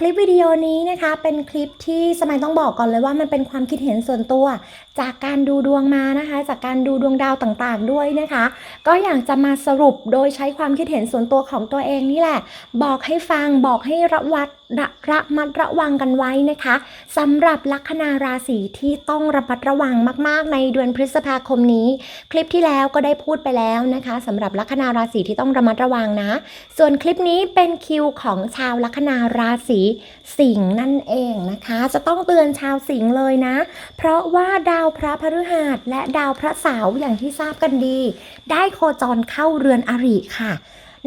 คลิปวิดีโอนี้นะคะเป็นคลิปที่สมัยต้องบอกก่อนเลยว่ามันเป็นความคิดเห็นส่วนตัว จากการดูดวงมานะคะ จากการดูดวงดาวต่างๆด้วยนะคะ ก็อยากจะมาสรุปโดยใช้ความคิดเห็นส่วนตัวของตัวเองนี่แหละ บอกให้ฟังบอกให้ระวัดระระมัดระวังกันไว้นะคะสำหรับลัคนาราศีที่ต้องระมัดระวังมาก ๆ ในเดือนพฤษภาคมนี้ คลิปที่แล้วก็ได้พูดไปแล้วนะคะสำหรับลัคนาราศีที่ต้องระมัดระวังนะ ส่วนคลิปนี้เป็นคิวของชาวลัคนาราศีสิงห์นั่นเองนะคะ จะต้องเตือนชาวสิงห์เลยนะ เพราะว่าดาวพระพฤหัสและดาวพระเสาร์อย่างที่ทราบกันดี ได้โคจรเข้าเรือนอริค่ะ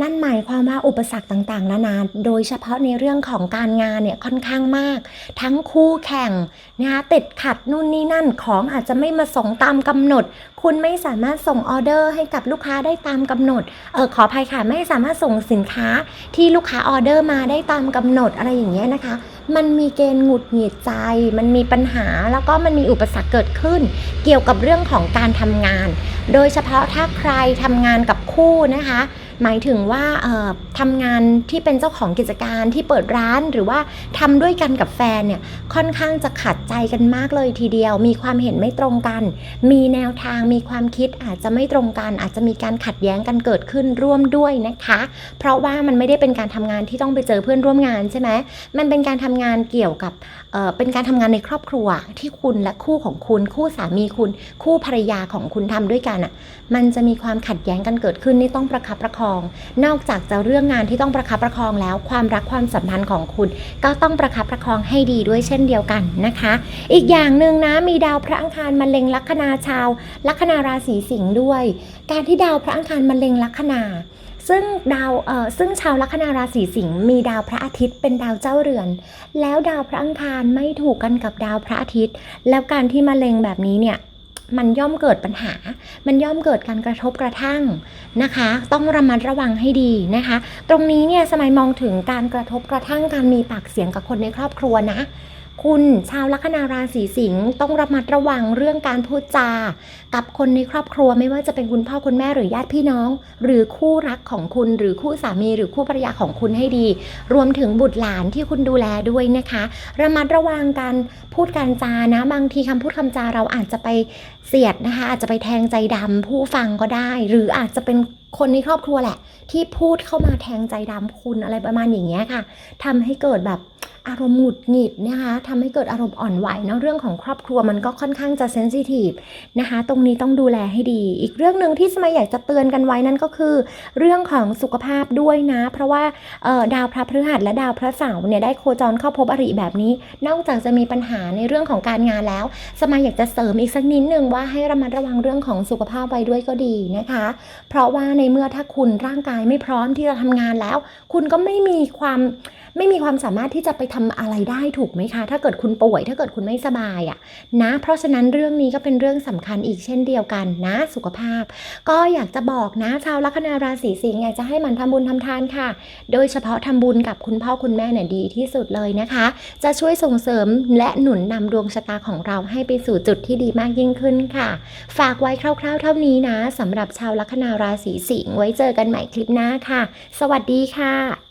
นั่นหมายความว่าอุปสรรคต่างๆนานา โดยเฉพาะในเรื่องของการงานเนี่ยค่อนข้างมาก ทั้งคู่แข่งนะคะติดขัดนู่นนี่นั่นของอาจจะไม่มาส่งตามกำหนด คุณไม่สามารถส่งออเดอร์ให้กับลูกค้าได้ตามกำหนดเออขออภัยค่ะไม่สามารถส่งสินค้าที่ลูกค้าออเดอร์มาได้ตามกำหนดอะไรอย่างเงี้ยนะคะ มันมีเกณฑ์หงุดหงิดใจ มันมีปัญหาแล้วก็มันมีอุปสรรคเกิดขึ้น เกี่ยวกับเรื่องของการทำงาน โดยเฉพาะถ้าใครทำงานกับคู่นะคะ หมายถึงว่าทำงานที่เป็นเจ้าของกิจการที่เปิดร้านหรือว่าทำด้วยกันกับแฟนเนี่ยค่อนข้างจะขัดใจกันมากเลยทีเดียว มีความเห็นไม่ตรงกัน มีแนวทางมีความคิดอาจจะไม่ตรงกัน อาจจะมีการขัดแย้งกันเกิดขึ้นร่วมด้วยนะคะ เพราะว่ามันไม่ได้เป็นการทำงานที่ต้องไปเจอเพื่อนร่วมงานใช่ไหมมันเป็นการทำงานเกี่ยวกับเเป็นการทำงานในครอบครัวที่คุณและคู่ของคุณคู่สามีคุณ คู่ภรรยาของคุณทำด้วยกันอะมันจะมีความขัดแย้งกันเกิดขึ้นนี่ต้องประคับประคองนอกจากจะเรื่องงานที่ต้องประคับประคองแล้ว ความรักความสัมพันธ์ของคุณ ก็ต้องประคับประคองให้ดีด้วยเช่นเดียวกันนะคะ อีกอย่างหนึ่งนะมีดาวพระอังคารมาเล็งลัคนาชาว ลัคนาราศีสิงห์ด้วย การที่ดาวพระอังคารมาเล็งลัคนาซึ่งดาวเอ่อซึ่งชาวลัคนาราศีสิงห์มีดาวพระอาทิตย์เป็นดาวเจ้าเรือน แล้วดาวพระอังคารไม่ถูกกันกับดาวพระอาทิตย์ แล้วการที่มาเล็งแบบนี้เนี่ย มันย่อมเกิดปัญหา มันย่อมเกิดการกระทบกระทั่งนะคะ ต้องระมัดระวังให้ดีนะคะ ตรงนี้เนี่ยสมัยมองถึงการกระทบกระทั่งการมีปากเสียงกับคนในครอบครัวนะคุณชาวลัคนาราศีสิงห์ต้องระมัดระวังเรื่องการพูดจา กับคนในครอบครัวไม่ว่าจะเป็นคุณพ่อคุณแม่หรือญาติพี่น้อง หรือคู่รักของคุณหรือคู่สามีหรือคู่ภรรยาของคุณให้ดี รวมถึงบุตรหลานที่คุณดูแลด้วยนะคะ ระมัดระวังการพูดการจานะบางทีคำพูดคำจาเราอาจจะไปเสียดนะคะอาจจะไปแทงใจดำผู้ฟังก็ได้ หรืออาจจะเป็นคนในครอบครัวแหละ ที่พูดเข้ามาแทงใจดำคุณอะไรประมาณอย่างเงี้ยค่ะทำให้เกิดแบบ อารมณ์หงุดหงิดนะคะทำให้เกิดอารมณ์อ่อนไหวเนาะเรื่องของครอบครัวมันก็ค่อนข้างจะเซนซิทีฟนะคะ ตรงนี้ต้องดูแลให้ดี อีกเรื่องหนึ่งที่สมัยอยากจะเตือนกันไว้นั่นก็คือ เรื่องของสุขภาพด้วยนะ เพราะว่าดาวพระพฤหัสและดาวพระเสาร์เนี่ยได้โคจรเข้าพบอริแบบนี้ นอกจากจะมีปัญหาในเรื่องของการงานแล้ว สมัยอยากจะเสริมอีกสักนิดนึงว่าให้ระมัดระวังเรื่องของสุขภาพไว้ด้วยก็ดีนะคะ เพราะว่าในเมื่อถ้าคุณร่างกายไม่พร้อมที่จะทำงานแล้ว คุณก็ไม่มีความไม่มีความสามารถที่จะไปทำอะไรได้ถูกไหมคะ ถ้าเกิดคุณป่วย ถ้าเกิดคุณไม่สบายอะนะ เพราะฉะนั้นเรื่องนี้ก็เป็นเรื่องสำคัญอีกเช่นเดียวกันนะ สุขภาพ ก็อยากจะบอกนะชาวลัคนาราศีสิงห์อยากจะให้มันทำบุญทำทานค่ะ โดยเฉพาะทำบุญกับคุณพ่อคุณแม่เนี่ยดีที่สุดเลยนะคะ จะช่วยส่งเสริมและหนุนนำดวงชะตาของเราให้ไปสู่จุดที่ดีมากยิ่งขึ้นค่ะ ฝากไว้คร่าว ๆ เท่านี้นะสำหรับชาวลัคนาราศีสิงห์ไว้เจอกันใหม่คลิปหน้าค่ะ สวัสดีค่ะ